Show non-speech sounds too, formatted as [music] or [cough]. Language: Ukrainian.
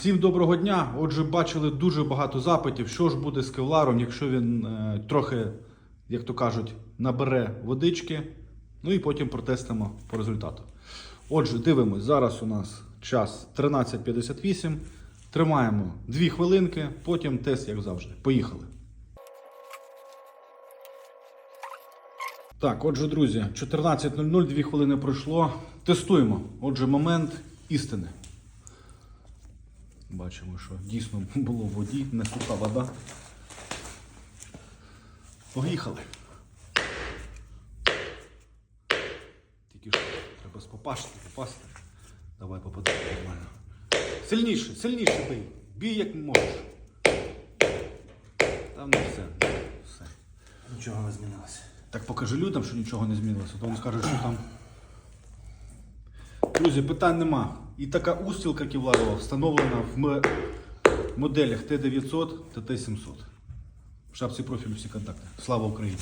Всім доброго дня. Отже, бачили дуже багато запитів, що ж буде з кевларом, якщо він е, трохи, як то кажуть, набере водички. Ну і потім протестимо по результату. Отже, дивимось. Зараз у нас час 13.58. Тримаємо 2 хвилинки, потім тест, як завжди. Поїхали. Так, отже, друзі, 14.00, 2 хвилини пройшло. Тестуємо. Отже, момент істини. Бачимо, що дійсно [laughs] було в воді, не суха вода. Поїхали. Тільки що треба спопасти, попасти. Давай попадай нормально. Сильніше, сильніше бий. Бій як можеш. Там не все. все. Нічого не змінилося. Так покажи людям, що нічого не змінилося, то вони скажуть, що там. Друзі, питань нема. І така устілка кевларова встановлена в моделях Т900 та Т700. В шапці профілю всі контакти. Слава Україні!